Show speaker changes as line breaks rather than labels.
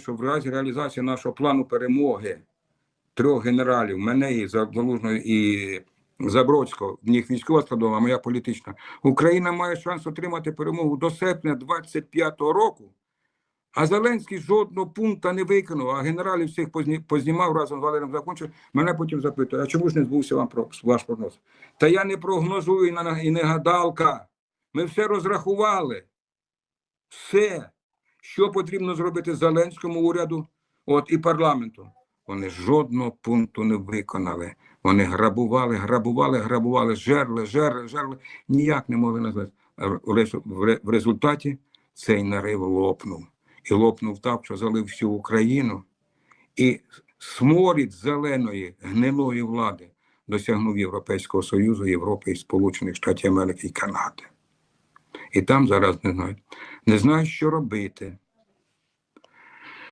що в разі реалізації нашого плану перемоги трьох генералів, мене і Залужного і Забродського, в них військова складова, а моя політична, Україна має шанс отримати перемогу до серпня 25-го року. А Зеленський жодного пункту не виконав, а генералів всіх познімав разом з Валерієм Закончив. Мене потім запитує, а чому ж не збувся вам ваш прогноз? Та я не прогнозую і не гадалка. Ми все розрахували. Все, що потрібно зробити Зеленському уряду, от і парламенту. Вони жодного пункту не виконали. Вони грабували, грабували, грабували, жерли, жерли, жерли. Ніяк не могли назвати. В рез- в ре- В результаті цей нарив лопнув. І лопнув так, що залив всю Україну. І сморід зеленої гнилої влади досягнув Європейського Союзу, Європи і Сполучених Штатів Америки і Канади. І там зараз не знають. Не знають, що робити.